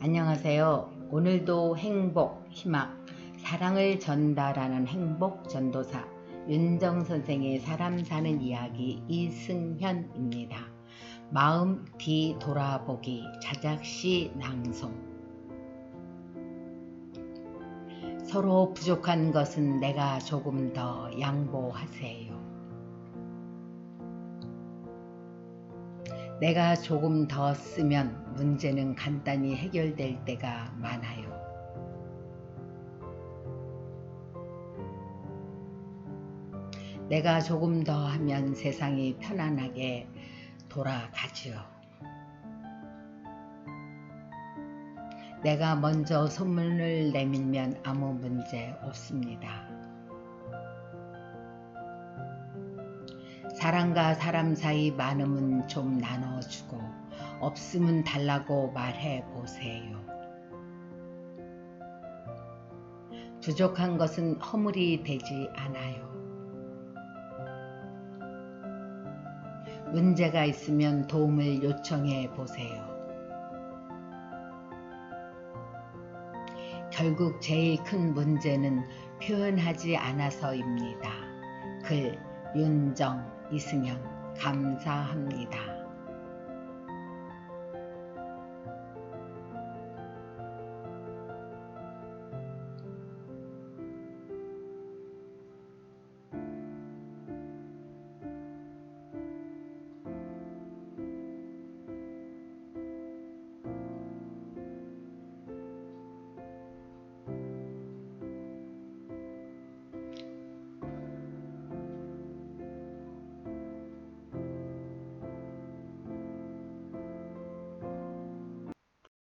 안녕하세요. 오늘도 행복, 희망, 사랑을 전달하는 행복 전도사 윤정 선생의 사람 사는 이야기 이승현입니다. 마음 뒤 돌아보기 자작시 낭송 서로 부족한 것은 내가 조금 더 양보하세요. 내가 조금 더 쓰면 문제는 간단히 해결될 때가 많아요. 내가 조금 더 하면 세상이 편안하게 돌아가지요. 내가 먼저 소문을 내밀면 아무 문제 없습니다. 사람과 사람 사이 많으면 좀 나눠주고 없으면 달라고 말해 보세요. 부족한 것은 허물이 되지 않아요. 문제가 있으면 도움을 요청해 보세요. 결국 제일 큰 문제는 표현하지 않아서입니다. 글 윤정 이승현 감사합니다.